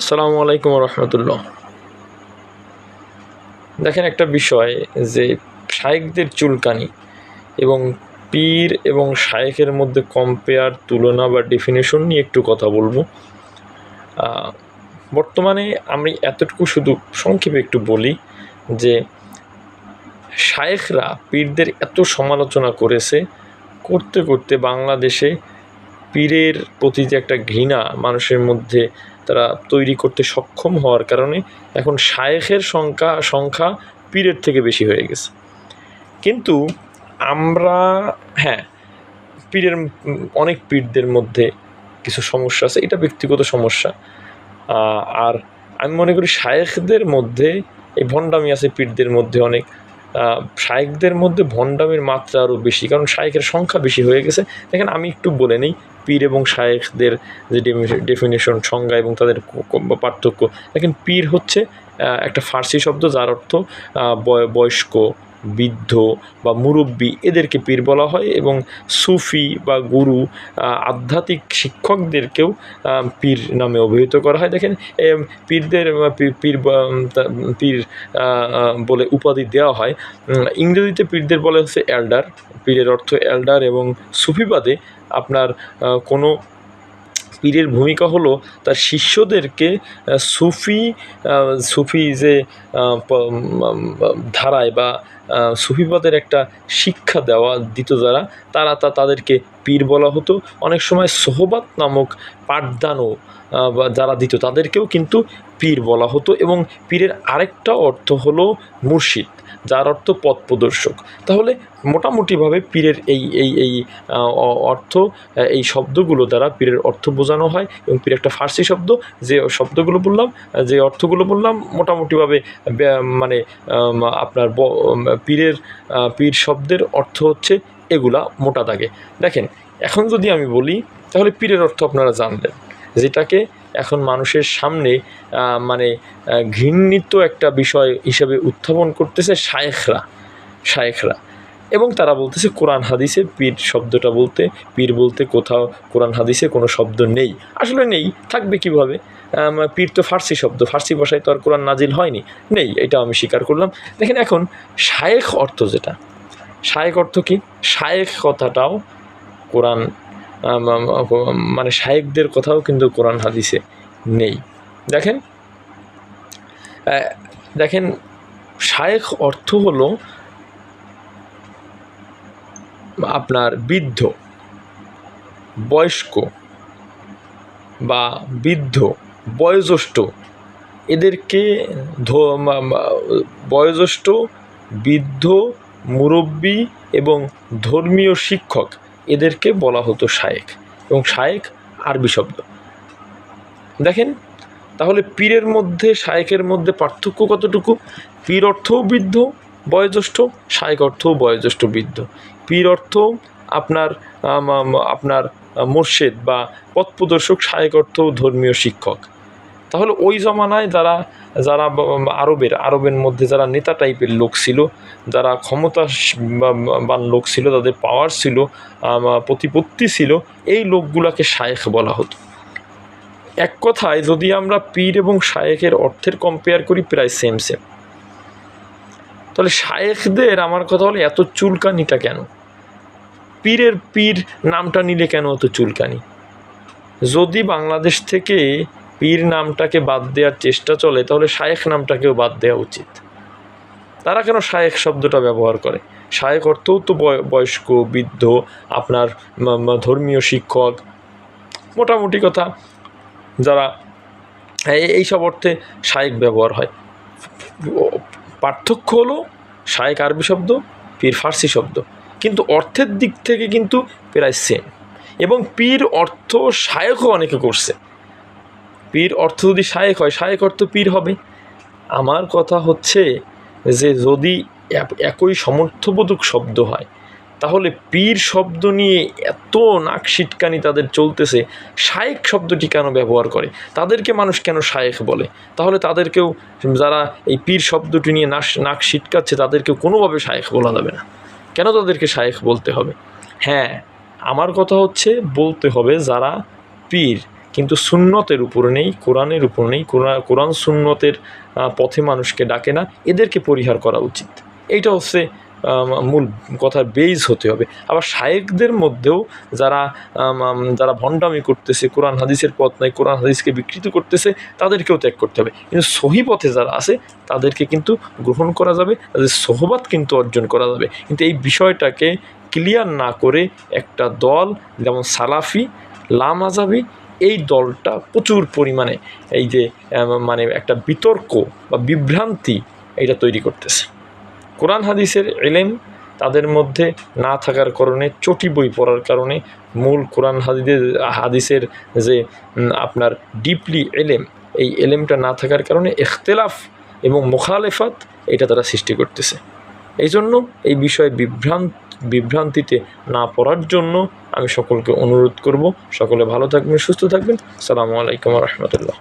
আসসালামু আলাইকুম রহমতুল্লাহ। দেখেন একটা বিষয় যে শায়েকদের চুলকানি এবং পীর এবং শায়েকের মধ্যে কম্পেয়ার তুলনা বা ডেফিনেশন নিয়ে একটু কথা বলব। বর্তমানে আমি এতটুকু শুধু সংক্ষেপে একটু বলি যে শায়েখরা পীরদের এত সমালোচনা করেছে, করতে করতে বাংলাদেশে পীরের প্রতি যে একটা ঘৃণা মানুষের মধ্যে তারা তৈরি করতে সক্ষম হওয়ার কারণে এখন শায়েখের সংখ্যা সংখ্যা পীরের থেকে বেশি হয়ে গেছে। কিন্তু আমরা হ্যাঁ পীরের অনেক পীরদের মধ্যে কিছু সমস্যা আছে, এটা ব্যক্তিগত সমস্যা। আর আমি মনে করি শায়েখদের মধ্যে, এই ভণ্ডামি আছে পীরদের মধ্যে অনেক। শায়েকদের মধ্যে ভণ্ডামির মাত্রা আরও বেশি, কারণ শায়েকের সংখ্যা বেশি হয়ে গেছে। দেখেন, আমি একটু বলে নিই পীর এবং শায়েখদের যে ডেফিনেশন সংজ্ঞা এবং তাদের পার্থক্য দেখেন পীর হচ্ছে একটা ফার্সি শব্দ, যার অর্থ বয়- বয়স্ক বৃদ্ধ বা মুরব্বী এদেরকে পীর বলা হয় এবং সুফি বা গুরু আধ্যাত্মিক শিক্ষকদেরকেও পীর নামে অভিহিত করা হয়। দেখেন পীরদের পীর পীর বলে উপাধি দেওয়া হয়। ইংরেজিতে পীরদের বলে হচ্ছে এল্ডার। পীরের অর্থ এল্ডার এবং সুফিবাদে আপনার কোনো পীরের ভূমিকা হলো তার শিষ্যদেরকে সুফি সুফি যে ধারায় বা সুফিবাদের একটা শিক্ষা দেওয়া দিত যারা, তারা তা তাদেরকে পীর বলা হতো। অনেক সময় সোহবাত নামক পাঠদানও বা যারা দিত তাদেরকেও কিন্তু পীর বলা হতো এবং পীরের আরেকটা অর্থ হলো মুর্শিদ। যার অর্থ পথ প্রদর্শক। তাহলে মোটামুটিভাবে পীরের এই এই এই অর্থ এই শব্দগুলো দ্বারা পীরের অর্থ বোঝানো হয় এবং পীর একটা ফার্সি শব্দ, যে শব্দগুলো বললাম যে অর্থগুলো বললাম, মোটামুটিভাবে মানে আপনার পীরের পীর শব্দের অর্থ হচ্ছে এগুলা মোটা দাগে। দেখেন, এখন যদি আমি বলি, তাহলে পীরের অর্থ আপনারা জানলেন, যেটাকে এখন মানুষের সামনে মানে ঘৃণিত একটা বিষয় হিসেবে উত্থাপন করতেছে শায়েখরা শায়েখরা। এবং তারা বলতেছে, কোরআন হাদিসে পীর শব্দটা বলতে, পীর বলতে কোথাও কোরআন হাদিসে কোনো শব্দ নেই। আসলে নেই, থাকবে কীভাবে? পীর তো ফার্সি শব্দ, ফার্সি ভাষায় তো আর কোরআন নাজিল হয়নি। নেই, এটা আমি স্বীকার করলাম। দেখেন এখন, শায়েখ অর্থ যেটা? শায়েক অর্থ কি? শায়েখ কথাটাও কোরআন মানে শায়েকদের কথাও কিন্তু কোরআন হাদিসে নেই। দেখেন দেখেন, শায়েখ অর্থ হলো আপনার বৃদ্ধ, বয়স্ক বা বৃদ্ধ, বয়োজ্যেষ্ঠ, এদেরকে বয়োজ্যেষ্ঠ, বৃদ্ধ, মুরব্বী এবং ধর্মীয় শিক্ষক এদেরকে বলা হতো শায়েক এবং শায়েক আরবি শব্দ। দেখেন, তাহলে পীরের মধ্যে শায়েকের মধ্যে পার্থক্য কতটুকু? পীর অর্থও বৃদ্ধ, বয়োজ্যেষ্ঠ শায়েক অর্থও বয়োজ্যেষ্ঠ বৃদ্ধ। পীর অর্থ আপনার আপনার মোর্শেদ বা পথপ্রদর্শক শায়েক অর্থ ধর্মীয় শিক্ষক। তাহলে ওই জমানায় যারা যারা আরবের আরবের মধ্যে যারা নেতা টাইপের লোক ছিল, যারা ক্ষমতা বান লোক ছিল, তাদের পাওয়ার ছিল প্রতিপত্তি ছিল, এই লোকগুলাকে শায়েখ বলা হতো। এক কথায় যদি আমরা পীর এবং শায়েখের অর্থের কম্পেয়ার করি, প্রায় সেম সেম তাহলে শায়েখদের, আমার কথা হলো, এত চুলকানিটা কেন? পীরের পীর নামটা নিলে কেন এত চুলকানি? যদি বাংলাদেশ থেকে পীর নামটাকে বাদ দেওয়ার চেষ্টা চলে, তাহলে শায়েখ নামটাকেও বাদ দেওয়া উচিত। তারা কেন শায়েখ শব্দটা ব্যবহার করে? শায়েখ অর্থও তো বয়- বয়স্ক, বৃদ্ধ, আপনার ধর্মীয় শিক্ষক। মোটামুটি কথা, যারা, এই- এইসব অর্থে শায়েক ব্যবহার হয়। পার্থক্য হলো শায়েক আরবি শব্দ, পীর ফার্সি শব্দ। কিন্তু অর্থের দিক থেকে কিন্তু প্রায় সেম এবং পীর অর্থ শায়েকও অনেকে করছে। পীর অর্থ যদি শায়েক হয়, শায়েক অর্থ পীর হবে। আমার কথা হচ্ছে যে, যদি একই সমর্থবোধক শব্দ হয়, তাহলে পীর শব্দ নিয়ে এত নাক সিটকানি তাদের চলতেছে। শায়েক শব্দটি কেন ব্যবহার করে? তাদেরকে মানুষ কেন শায়েখ বলে? তাহলে তাদেরকেও যারা এই পীর শব্দটি নিয়ে নাক নাক সিটকাচ্ছে, তাদেরকেও কোনোভাবে শায়েখ বলা যাবে না। কেন তাদেরকে শায়েখ বলতে হবে? হ্যাঁ আমার কথা হচ্ছে বলতে হবে যারা পীর। কিন্তু সুন্নতের উপর নেই, কোরআনের উপর নেই কোরআন সুন্নতের পথে মানুষকে ডাকে না, এদেরকে পরিহার করা উচিত। এইটা হচ্ছে মূল কথার বেইজ হতে হবে। আবার শায়েকদের মধ্যেও যারা যারা ভণ্ডামি করতেছে, কোরআন হাদিসের পথ নাই, কোরআন হাদিসকে বিকৃত করতেছে, তাদেরকেও ত্যাগ করতে হবে। কিন্তু সহি পথে যারা আছে, তাদেরকে কিন্তু গ্রহণ করা যাবে, তাদের সহবাত কিন্তু অর্জন করা যাবে। কিন্তু এই বিষয়টাকে ক্লিয়ার না করে একটা দল, যেমন সালাফি, লামাজাবি এই দলটা প্রচুর পরিমাণে এই যে মানে একটা বিতর্ক বা বিভ্রান্তি এটা তৈরি করতেছে। কোরআন হাদিসের এলেম তাদের মধ্যে না থাকার কারণে, চটি বই পড়ার কারণে মূল কোরআন হাদিদের হাদিসের যে আপনার ডিপলি এলেম এই এলেমটা না থাকার কারণে এখতেলাফ এবং মুখালেফাত এটা তারা সৃষ্টি করতেছে। এই জন্য এই বিষয়ে বিভ্রান্ত বিভ্রান্তিতে না পড়ার জন্য আমি সকলকে অনুরোধ করব। সকলে ভালো থাকবেন, সুস্থ থাকবেন। সালামু আলাইকুম রহমতুল্লাহ।